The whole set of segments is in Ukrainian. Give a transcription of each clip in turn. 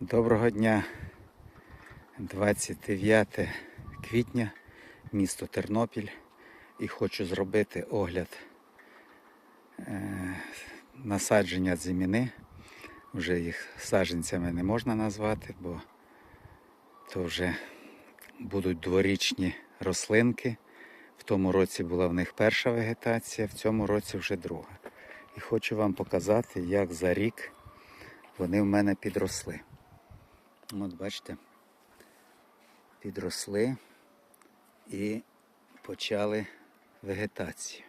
Доброго дня. 29 квітня, місто Тернопіль. І хочу зробити огляд е, насадження зиміни. Вже їх саджанцями не можна назвати, бо то вже будуть дворічні рослинки. В тому році була в них перша вегетація, в цьому році вже друга. І хочу вам показати, як за рік вони в мене підросли. От бачите, підросли і почали вегетацію.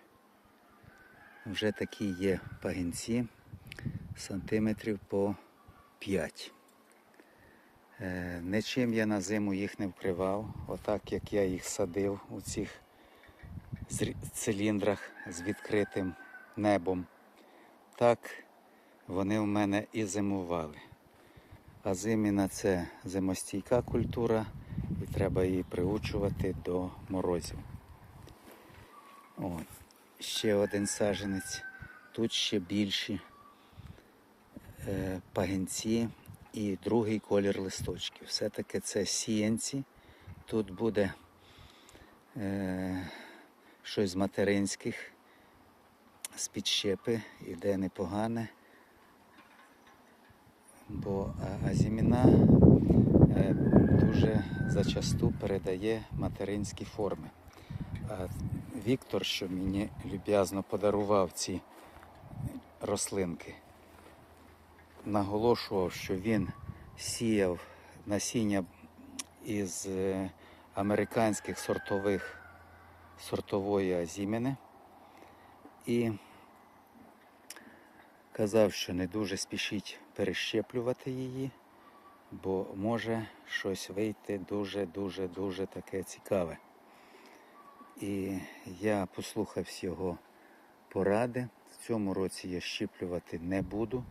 Вже такі є пагінці сантиметрів по 5. Е, Нічим я на зиму їх не вкривав, отак як я їх садив у цих циліндрах з відкритим небом. Так вони в мене і зимували. А зиміна це зимостійка культура і треба її приучувати до морозів. От. Ще один саженець. Тут ще більші е, пагінці і другий колір листочків. Все-таки це сіянці. Тут буде е, щось з материнських, з підщепи, іде непогане бо азіміна е, дуже зачасту передає материнські форми. Віктор, що мені люб'язно подарував ці рослинки, наголошував, що він сіяв насіння із е, американських сортових сортової азіміни і казав, що не дуже спішіть перещеплювати її, бо може щось вийти дуже-дуже дуже таке цікаве. І я послухався його поради. В цьому році я щіплювати не буду.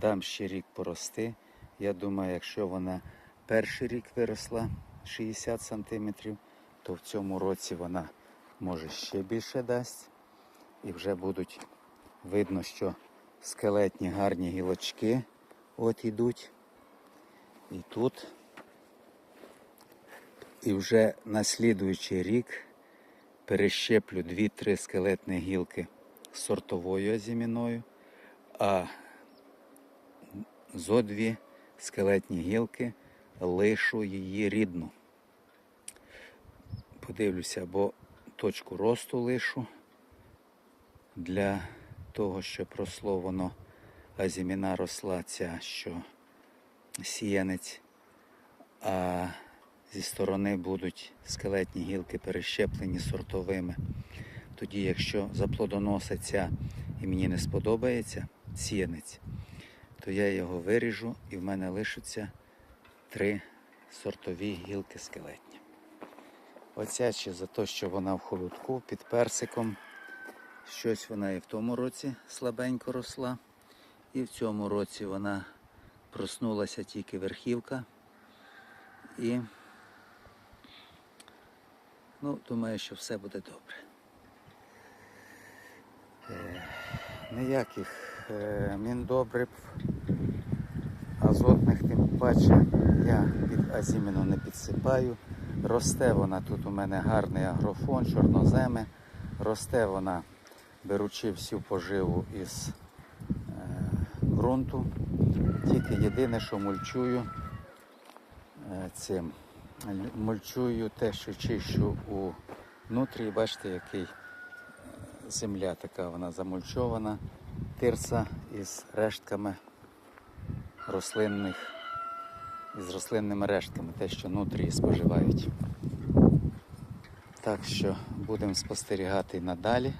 Дам ще рік порости. Я думаю, якщо вона перший рік виросла 60 см, то в цьому році вона може ще більше дасть. І вже будуть видно, що скелетні гарні гілочки от ідуть. І тут. І вже на слідуючий рік перещеплю 2-3 скелетні гілки сортовою азіміною, а зо дві скелетні гілки лишу її рідну. Подивлюся, або точку росту лишу для того, щоб росло воно, азіміна росла ця, що сіянець, а зі сторони будуть скелетні гілки перещеплені сортовими. Тоді, якщо заплодоноситься і мені не сподобається сіянець, то я його виріжу і в мене лишаться три сортові гілки скелетні. Оця ще за те, що вона в холодку під персиком. Щось вона і в тому році слабенько росла. І в цьому році вона проснулася тільки верхівка. І ну, думаю, що все буде добре. Е, ніяких е, міндобрив, азотних тим паче я під азіміну не підсипаю. Росте вона тут у мене гарний агрофон, чорноземи. Росте вона, беручи всю поживу із е, ґрунту. Тільки єдине, що мульчую е, цим. Мульчую те, що чищу у нутрі. Бачите, який е, земля така вона замульчована. Тирса із рештками рослинних, із рослинними рештками, те, що нутрії споживають. Так що будемо спостерігати надалі.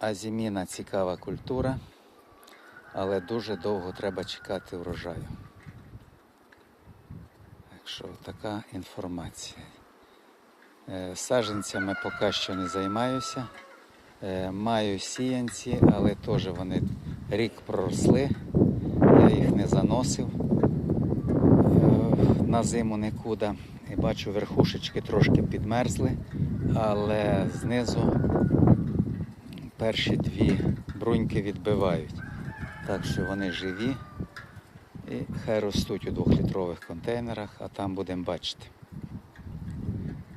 Азіміна цікава культура, але дуже довго треба чекати врожаю. Так що така інформація. Е, Саджанцями поки що не займаюся. Е, Маю сіянці, але теж вони рік проросли. Я їх не заносив е, на зиму нікуди. І бачу, верхушечки трошки підмерзли, але знизу перші дві бруньки відбивають. Так що вони живі І хай ростуть у двохлітрових контейнерах, а там будемо бачити.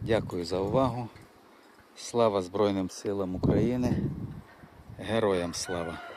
Дякую за увагу. Слава Збройним силам України. Героям слава!